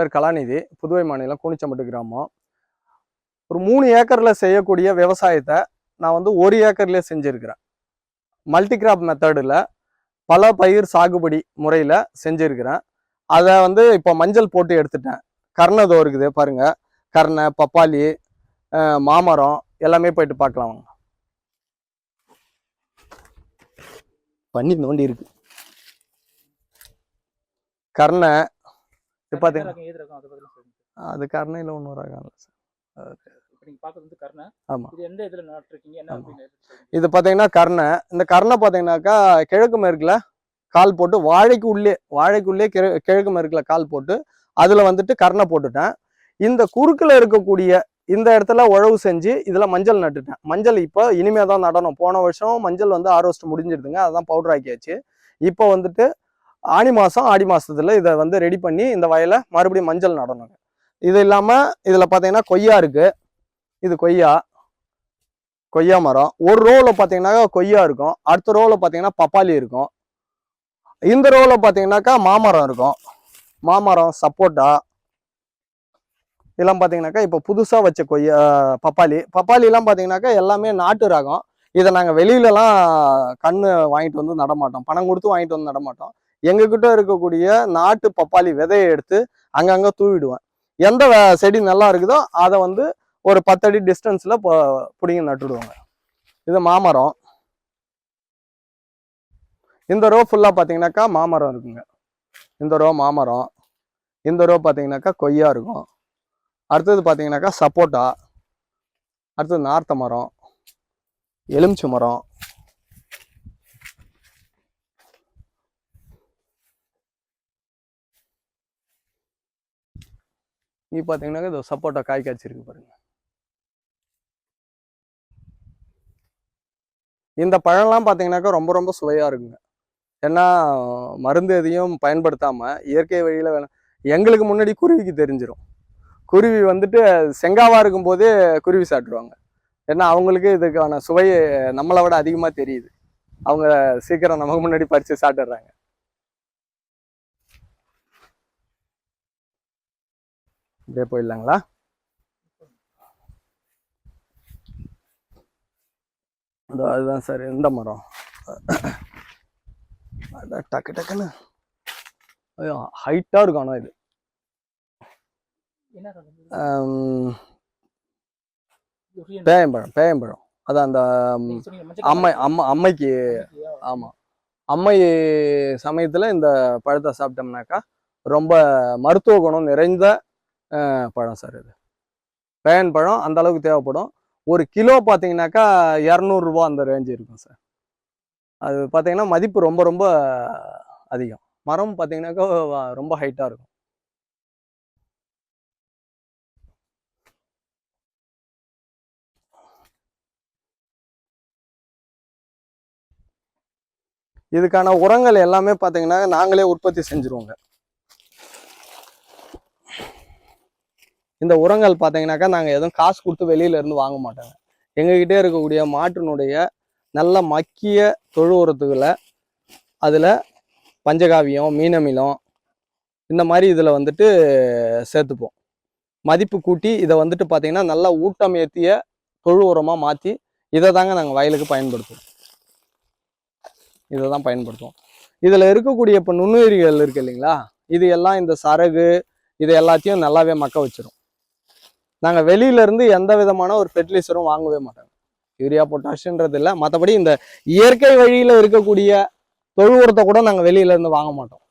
பேர் கலாநிதி புதுவை மாநிலம் கூனிச்சம்பட்டு கிராமம். ஒரு மூணு ஏக்கரில் செய்யக்கூடிய விவசாயத்தை நான் வந்து ஒரு ஏக்கர்லேயே செஞ்சுருக்கிறேன். மல்டி கிராப் மெத்தடில் பல பயிர் சாகுபடி முறையில் செஞ்சுருக்கிறேன். அதை வந்து இப்போ மஞ்சள் போட்டு எடுத்துட்டேன். கர்ணை தோ இருக்குது பாருங்க. கர்ணை பப்பாளி மாமரம் எல்லாமே போயிட்டு பார்க்கலாம் வாங்க. பண்ணி நோண்டி இருக்கு. கர்ணை இது பார்த்தீங்கன்னா அதை கர்ணையில் ஒன்றும் ரகம் இல்லை சார். இது பார்த்தீங்கன்னா கர்ணை இந்த கர்ணை பார்த்தீங்கன்னாக்கா கிழக்கு மேற்குல கால் போட்டு வாழைக்கு உள்ளே வாழைக்குள்ளே கிழ- கிழக்கு மேற்குல கால் போட்டு அதில் வந்துட்டு கர்ணை போட்டுட்டேன். இந்த குறுக்கில் இருக்கக்கூடிய இந்த இடத்துல உழவு செஞ்சு இதில் மஞ்சள் நட்டுட்டேன். மஞ்சள் இப்போ இனிமே தான் நடணும். போன வருஷம் மஞ்சள் வந்து ஆரோஸ்ட் முடிஞ்சிருதுங்க. அதான் பவுடர் ஆக்கியாச்சு. இப்போ வந்துட்டு ஆனி மாதம் ஆடி மாதத்துல இதை வந்து ரெடி பண்ணி இந்த வயலை மறுபடியும் மஞ்சள் நடணுங்க. இது இல்லாமல் இதில் பார்த்தீங்கன்னா கொய்யா இருக்குது இது கொய்யா. கொய்யா மரம். ஒரு ரோவில் பார்த்தீங்கன்னாக்கா கொய்யா இருக்கும். அடுத்த ரோவில் பார்த்தீங்கன்னா பப்பாளி இருக்கும். இந்த ரோவில் பார்த்தீங்கன்னாக்கா மாமரம் இருக்கும். மாமரம் சப்போட்டா. இதெல்லாம் பார்த்தீங்கன்னாக்கா இப்போ புதுசாக வச்ச கொய்யா பப்பாளி. பப்பாளிலாம் பார்த்தீங்கன்னாக்கா எல்லாமே நாட்டு ரகம். இதை நாங்கள் வெளியிலலாம் கன்று வாங்கிட்டு வந்து நடமாட்டோம் பணம் கொடுத்து வாங்கிட்டு வந்து நடமாட்டோம் எங்ககிட்ட இருக்கக்கூடிய நாட்டு பப்பாளி விதையை எடுத்து அங்கங்கே தூவிடுவேன். எந்த செடி நல்லா இருக்குதோ அதை வந்து ஒரு பத்தடி டிஸ்டன்ஸில் பிடிங்கி நட்டுடுவாங்க. இது மாமரம். இந்த ரோ ஃபுல்லாக பார்த்தீங்கன்னாக்கா மாமரம் இருக்குங்க. இந்த ரோ மாமரம். இந்த ரோ பார்த்தீங்கன்னாக்கா கொய்யா இருக்கும். அடுத்தது பார்த்தீங்கன்னாக்கா சப்போட்டா. அடுத்தது நார்த்த மரம். எலுமிச்சை மரம். இங்கே பார்த்தீங்கன்னாக்கா இந்த சப்போட்டா காய் காய்ச்சிருக்கு பாருங்க. இந்த பழம்லாம் பார்த்தீங்கன்னாக்கா ரொம்ப ரொம்ப சுவையாக இருக்குங்க. ஏன்னா மருந்து எதையும் பயன்படுத்தாமல் இயற்கை வழியில் வேணும் எங்களுக்கு முன்னாடி குருவிக்கு தெரிஞ்சிடும் குருவி வந்துட்டு செங்காவாக இருக்கும்போதே குருவி சாப்பிட்ருவாங்க ஏன்னா அவங்களுக்கு இதுக்கான சுவை நம்மளை விட அதிகமாக தெரியுது. அவங்க சீக்கிரம் நமக்கு முன்னாடி பறித்து சாப்பிட்றாங்க இப்படியே போயிடலாங்களா? இதோ அதுதான் சார் இந்த மரம்? அதான் டக்கு டக்குன்னு. ஐயோ ஹைட்டாக இருக்கும் ஆனால் இது. பேயம்பழம் பேயம்பழம். அதான் அந்த அம்மை அம்மா அம்மைக்கு? ஆமாம் அம்மை சமயத்தில் இந்த பழத்தை சாப்பிட்டோம்னாக்கா ரொம்ப மருத்துவ குணம் நிறைந்த பழம் சார் இது. பேன் பழம் அந்த அளவுக்கு தேவைப்படும். ஒரு கிலோ பார்த்தீங்கன்னாக்கா இரநூறுபா அந்த ரேஞ்சு இருக்கும் சார். அது பார்த்தீங்கன்னா மதிப்பு ரொம்ப ரொம்ப அதிகம். மரம் பார்த்தீங்கன்னாக்கா ரொம்ப ஹைட்டாக இருக்கும். இதுக்கான உரங்கள் எல்லாமே பார்த்தீங்கன்னா நாங்களே உற்பத்தி செஞ்சுருவோங்க. இந்த உரங்கள் பார்த்தீங்கன்னாக்கா நாங்கள் எதுவும் காசு கொடுத்து வெளியில இருந்து வாங்க மாட்டோங்க. எங்ககிட்டே இருக்கக்கூடிய மாட்டினுடைய நல்ல மக்கிய தொழு உரத்துகளை அதில் பஞ்சகாவியம் மீனமிலம் இந்த மாதிரி இதில் வந்துட்டு சேர்த்துப்போம். மதிப்பு கூட்டி இதை வந்துட்டு பார்த்தீங்கன்னா நல்லா ஊட்டம் ஏற்றிய தொழு உரமாக மாற்றி இதை தாங்க நாங்கள் வயலுக்கு பயன்படுத்துவோம். இதை தான் பயன்படுத்துவோம். இதில் இருக்கக்கூடிய இப்போ நுண்ணுயிரிகள் இருக்கு இல்லைங்களா? இது எல்லாம் இந்த சரகு இது எல்லாத்தையும் நல்லாவே மக்க வச்சிரும். நாங்கள் வெளியிலேருந்து எந்த விதமான ஒரு ஃபெர்டிலைசரும் வாங்கவே மாட்டாங்க யூரியா பொட்டாஷன்றது இல்லை. மற்றபடி இந்த இயற்கை வழியில் இருக்கக்கூடிய தொழு உரத்தை கூட நாங்கள் வெளியிலேருந்து வாங்க மாட்டோம்.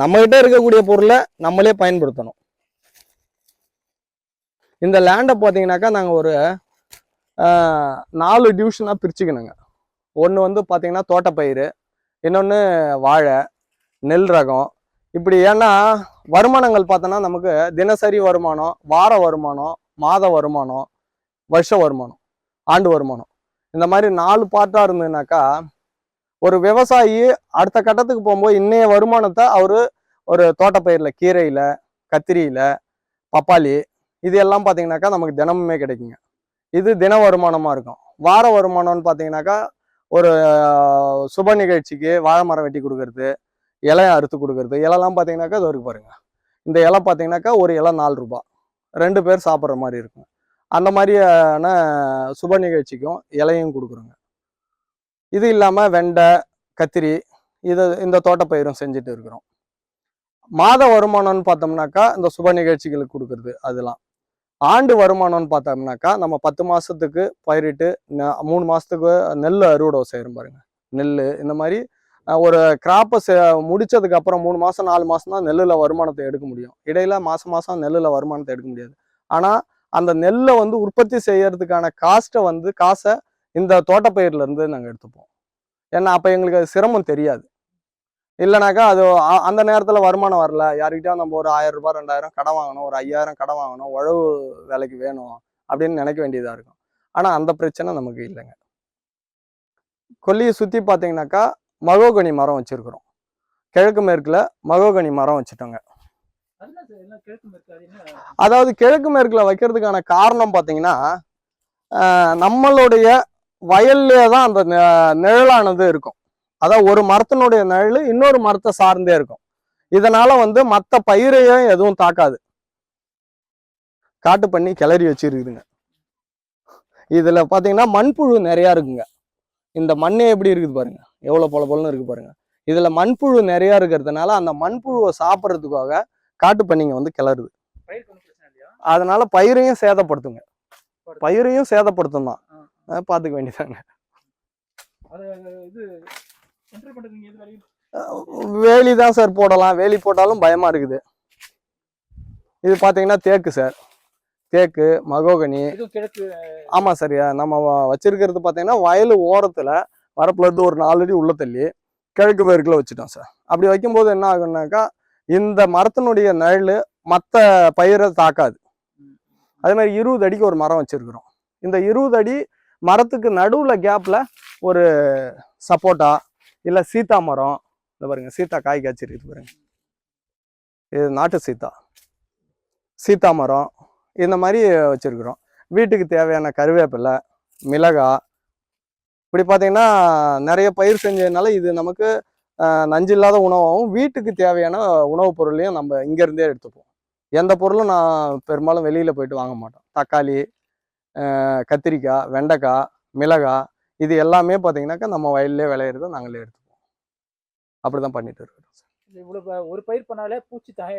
நம்மகிட்ட இருக்கக்கூடிய பொருளை நம்மளே பயன்படுத்தணும். இந்த லேண்டை பார்த்தீங்கன்னாக்கா நாங்கள் ஒரு நாலு டிவிஷனாக பிரிச்சுக்கணுங்க. ஒன்று வந்து பார்த்தீங்கன்னா தோட்டப்பயிர் இன்னொன்று வாழை நெல் ரகம் இப்படி ஏன்னா வருமானங்கள் பார்த்தோன்னா நமக்கு தினசரி வருமானம் வார வருமானம் மாத வருமானம் வருஷ வருமானம் ஆண்டு வருமானம். இந்த மாதிரி நாலு பார்ட்டாக இருந்ததுனாக்கா ஒரு விவசாயி அடுத்த கட்டத்துக்கு போகும்போது இன்னைய வருமானத்தை அவர் ஒரு தோட்டப்பயிரில் கீரையில் கத்திரியில் பப்பாளி இது எல்லாம் பார்த்தீங்கன்னாக்கா நமக்கு தினமுமே கிடைக்குங்க. இது தின வருமானமாக இருக்கும். வார வருமானம்னு பார்த்தீங்கன்னாக்கா ஒரு சுப நிகழ்ச்சிக்கு வாழை மரம் வெட்டி கொடுக்கறது இலையை அறுத்து கொடுக்குறது. இலைலாம் பார்த்தீங்கன்னாக்கா அது வரைக்கும் பாருங்கள் இந்த இலை பார்த்தீங்கன்னாக்கா ஒரு இலை நாலு ரூபா. ரெண்டு பேர் சாப்பிட்ற மாதிரி இருக்கும். அந்த மாதிரியான சுப நிகழ்ச்சிக்கும் இலையும் கொடுக்குறோங்க. இது இல்லாமல் வெண்டை கத்திரி இது இந்த தோட்டப்பயிரும் செஞ்சுட்டு இருக்கிறோம். மாத வருமானம்னு பார்த்தோம்னாக்கா இந்த சுப நிகழ்ச்சிகளுக்கு கொடுக்குறது அதெல்லாம் ஆண்டு வருமானம்னு பார்த்தோம்னாக்கா நம்ம பத்து மாதத்துக்கு பயிரிட்டு ந- மூணு மாதத்துக்கு நெல் அறுவடை செய்கிறோம் பாருங்கள் நெல் இந்த மாதிரி ஒரு கிராப்பை முடிச்சதுக்கு அப்புறம் மூணு மாதம் நாலு மாதம் தான் நெல்லில் வருமானத்தை எடுக்க முடியும். இடையில மாதம் மாதம் நெல்லில் வருமானத்தை எடுக்க முடியாது. ஆனால் அந்த நெல்லை வந்து உற்பத்தி செய்யறதுக்கான காஸ்ட்டை வந்து காசை இந்த தோட்டப்பயிர்லேருந்து நாங்கள் எடுத்துப்போம். ஏன்னா அப்போ எங்களுக்கு அது சிரமம் தெரியாது. இல்லைனாக்கா அது அந்த நேரத்தில் வருமானம் வரல. யாருக்கிட்டயா நம்ம ஒரு ஆயிரம் ரூபாய் ரெண்டாயிரம் கடன் வாங்கணும் ஒரு ஐயாயிரம் கடன் வாங்கணும் உழவு வேலைக்கு வேணும் அப்படின்னு நினைக்க வேண்டியதாக இருக்கும். ஆனால் அந்த பிரச்சனை நமக்கு இல்லைங்க. கொல்லியை சுற்றி பார்த்தீங்கன்னாக்கா மகோகனி மரம் வச்சுருக்குறோம். கிழக்கு மேற்கில் மகோகனி மரம் வச்சுட்டோங்க. அதாவது கிழக்கு மேற்கில் வைக்கிறதுக்கான காரணம் பார்த்தீங்கன்னா நம்மளுடைய வயல்லே தான் அந்த நிழலானது இருக்கும். அதாவது ஒரு மரத்தினுடைய நிழல் இன்னொரு மரத்தை சார்ந்தே இருக்கும். இதனால வந்து மற்ற பயிரையும் எதுவும் தாக்காது. காட்டு பண்ணி கிளறி வச்சிருக்குதுங்க. இதில் பார்த்தீங்கன்னா மண்புழு நிறையா இருக்குங்க. இந்த மண்ணே எப்படி இருக்குது பாருங்க. எவ்வளவு பொல பொலன்னு இருக்கு பாருங்க. இதுல மண்புழு நிறைய இருக்கிறதுனால அந்த மண்புழுவை சாப்பிட்றதுக்காக காட்டு பண்ணிங்க வந்து கிளறுது. அதனால பயிரையும் சேதப்படுத்துங்க. பயிரையும் சேதப்படுத்தும் தான். பாத்துக்க வேண்டியதாங்க வேலி தான் சார் போடலாம். வேலி போட்டாலும் பயமா இருக்குது. இது பாத்தீங்கன்னா தேக்கு சார். தேக்கு மகோகனி. எதுவும் கிழக்கு ஆமா சார். நம்ம வச்சிருக்கிறது பாத்தீங்கன்னா வயல் ஓரத்துல வரப்புலேருந்து ஒரு நாலு அடி உள்ள தள்ளி கிழக்கு பயிருக்குள்ள வச்சுட்டோம் சார். அப்படி வைக்கும்போது என்ன ஆகுனாக்கா இந்த மரத்தினுடைய நிழல் மற்ற பயிரை தாக்காது. அதே மாதிரி இருபது அடிக்கு ஒரு மரம் வச்சுருக்குறோம். இந்த இருபது அடி மரத்துக்கு நடுவில் கேப்பில் ஒரு சப்போட்டா இல்லை சீத்தா மரம். இந்த பாருங்க சீத்தா காய் காய்ச்சிருக்கு பாருங்க. இது நாட்டு சீத்தா. சீத்தா மரம். இந்த மாதிரி வச்சிருக்கிறோம். வீட்டுக்கு தேவையான கருவேப்பிலை மிளகாய் இப்படி பார்த்தீங்கன்னா நிறைய பயிர் செஞ்சதுனால இது நமக்கு நஞ்சு இல்லாத உணவாகவும் வீட்டுக்கு தேவையான உணவுப் பொருளையும் நம்ம இங்கேருந்தே எடுத்துப்போம். எந்த பொருளும் நான் பெரும்பாலும் வெளியில் போயிட்டு வாங்க மாட்டோம் தக்காளி கத்திரிக்காய் வெண்டைக்காய் மிளகாய் இது எல்லாமே பார்த்தீங்கன்னாக்கா நம்ம வயல்லே விளையிறத நாங்களே எடுத்துப்போம். அப்படி தான் பண்ணிட்டு இருக்கிறோம் சார் இவ்வளோ ஒரு பயிர் பண்ணாலே பூச்சி தாய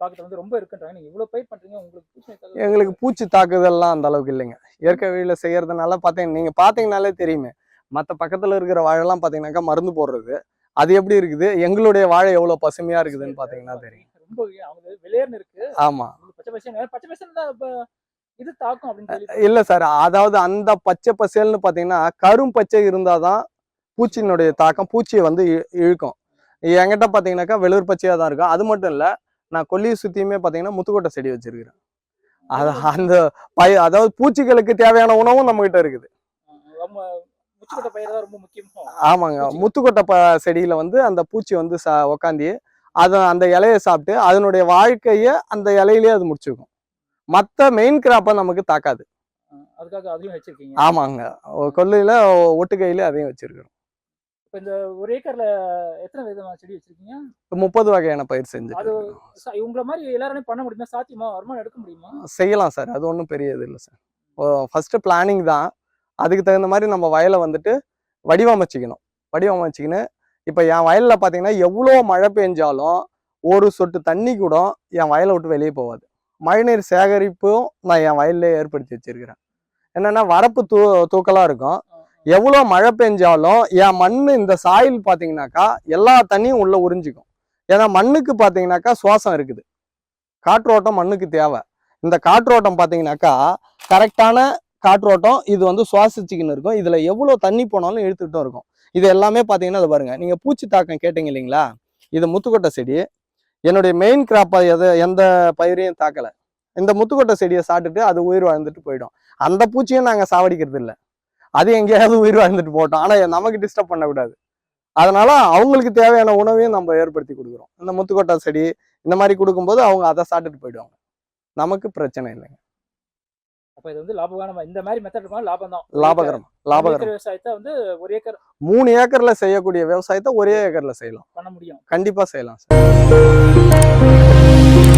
தாக்கத்தை வந்து ரொம்ப இருக்குன்றாங்க. நீங்கள் இவ்வளோ பயிர் பண்ணுறீங்க உங்களுக்கு பூச்சி தாக்குதல் எங்களுக்கு பூச்சி தாக்குதல்லாம் அந்த அளவுக்கு இல்லைங்க. இயற்கை வழியில் செய்யறதுனால பார்த்தீங்க நீங்கள் பார்த்தீங்கனாலே தெரியுமே. மற்ற பக்கத்தில் இருக்கிற வாழைலாம் பார்த்தீங்கன்னாக்கா மருந்து போடுறது. அது எப்படி இருக்குது? எங்களுடைய வாழை எவ்வளோ பசுமையாக இருக்குதுன்னு பார்த்தீங்கன்னா தெரியும். ரொம்ப அவங்க வெளியேன்னு இருக்கு. ஆமாம் பச்சை பசங்க பச்சை பசங்க தான் இது தாக்கும் அப்படின்னு இல்லை சார். அதாவது அந்த பச்சை பசேல்னு பார்த்தீங்கன்னா கரும் பச்சை இருந்தால் தான் பூச்சியினுடைய தாக்கம் பூச்சியை வந்து இழுக்கும். என்கிட்ட பார்த்தீங்கன்னாக்கா வெளிர் பச்சையாக தான் இருக்கும். அது மட்டும் இல்லை நான் கொல்லியை சுற்றியுமே பார்த்தீங்கன்னா முத்துக்கொட்டை செடி வச்சிருக்கிறேன். அது அந்த பய அதாவது பூச்சிகளுக்கு தேவையான உணவும் நம்மகிட்ட இருக்குது. நம்ம ரொம்ப முக்கியமோ? ஆமாங்க. முத்துக்கொட்டை ப செடியில வந்து அந்த பூச்சி வந்து சா உக்காந்தி அது அந்த இலையை சாப்பிட்டு அதனுடைய வாழ்க்கையை அந்த இலையிலேயே அது முடிச்சுக்கும். மற்ற மெயின் கிராப்பை நமக்கு தாக்காது. அதுக்காக அதையும் வச்சிருக்கீங்க. ஆமாங்க. கொல்லையில ஒட்டுக்கையில அதையும் வச்சிருக்கிறோம். இப்ப இந்த ஒரு ஏக்கர்ல எத்தனை விதமான செடி வச்சிருக்கீங்க? முப்பது வகையான பயிர் செஞ்சுட்டு அது இவங்கள மாதிரி எல்லாராலையும் பண்ண முடியுமா? சாத்தியமா? வருமானம் எடுக்க முடியுமா? செய்யலாம் சார். அது ஒன்றும் பெரிய இது இல்லை சார். ஃபர்ஸ்ட் பிளானிங் தான். அதுக்கு தகுந்த மாதிரி நம்ம வயலை வந்துட்டு வடிவமைச்சிக்கணும். வடிவமைச்சிக்கின்னு இப்போ என் வயலில் பார்த்தீங்கன்னா எவ்வளோ மழை பெஞ்சாலும் ஒரு சொட்டு தண்ணி கூட என் வயலை விட்டு வெளியே போகாது. மழைநீர் சேகரிப்பும் நான் என் வயல்லே ஏற்படுத்தி வச்சிருக்கிறேன். என்னன்னா வரப்பு தூ தூக்கலாக இருக்கும். எவ்வளோ மழை பெஞ்சாலும் என் மண் இந்த சாயில் பார்த்தீங்கன்னாக்கா எல்லா தண்ணியும் உள்ளே உறிஞ்சிக்கும். ஏன்னா மண்ணுக்கு பார்த்தீங்கன்னாக்கா சுவாசம் இருக்குது. காற்றோட்டம் மண்ணுக்கு தேவை. இந்த காற்றோட்டம் பார்த்தீங்கன்னாக்கா கரெக்டான காற்றோட்டம் இது வந்து சுவாசிச்சுக்கின்னு இருக்கும். இதில் எவ்வளோ தண்ணி போனாலும் இழுத்துக்கிட்டும் இருக்கும். இது எல்லாமே பார்த்தீங்கன்னா அது பாருங்கள் நீங்கள் பூச்சி தாக்கம் கேட்டீங்க இல்லைங்களா? இது முத்துக்கொட்டை செடி. என்னுடைய மெயின் கிராப்பை எது எந்த பயிரையும் தாக்கல. இந்த முத்துக்கொட்டை செடியை சாப்பிட்டுட்டு அது உயிர் வாழ்ந்துட்டு போயிடும். அந்த பூச்சியும் நாங்கள் சாவடிக்கிறது இல்லை அது எங்கேயாவது உயிர் வாழ்ந்துட்டு போட்டோம் ஆனா நமக்கு டிஸ்டர்ப் பண்ணக்கூடாது. அதனால அவங்களுக்கு தேவையான உணவையும் நம்ம ஏற்படுத்தி கொடுக்குறோம். இந்த முத்துக்கொட்டை செடி இந்த மாதிரி கொடுக்கும்போது அவங்க அதை சாப்பிட்டுட்டு போயிடுவாங்க. நமக்கு பிரச்சனை இல்லைங்க. அப்ப இது வந்து லாபகரமா இந்த மாதிரி மெத்தட் லாபம் தான் லாபகரம் லாபகரம். விவசாயத்தை வந்து ஒரு ஏக்கர் மூணு ஏக்கர்ல செய்யக்கூடிய விவசாயத்தை ஒரே ஏக்கர்ல செய்யலாம். பண்ண முடியும். கண்டிப்பா செய்யலாம் சார்.